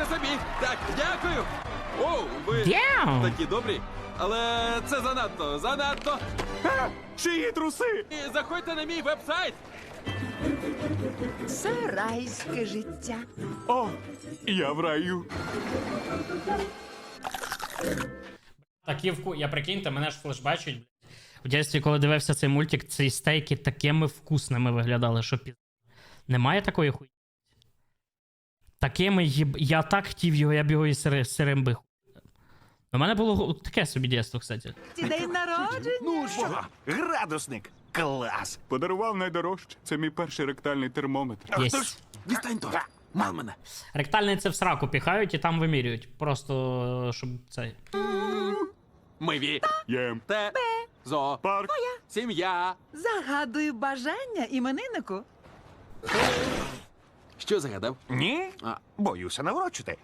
Обирайте самі. Так, дякую. О, ви Damn. такі добрі. Але це занадто, занадто. Чиї труси? І заходьте на мій веб-сайт. Це райське життя. О, я в раю. Такі вку... Я прикиньте, мене ж флешбачить. В дитинстві, коли дивився цей мультик, ці стейки такими вкусними виглядали, що піз... Немає такої хуйні? Такими їб... Я так хотів його, я б його і сири... сирим би. У мене було таке собі дійство, кстати. День народження. Ну що, градусник. Клас. Подарував найдорожче. Це мій перший ректальний термометр. Єсть. Дістань то. Мал мене. Ректальний це в сраку піхають і там вимірюють. Просто щоб це. Ми ві. Єм. Те. Зо. Парк. Сім'я. Загадую бажання імениннику. Що загадав? Ні? Боюся наврочити.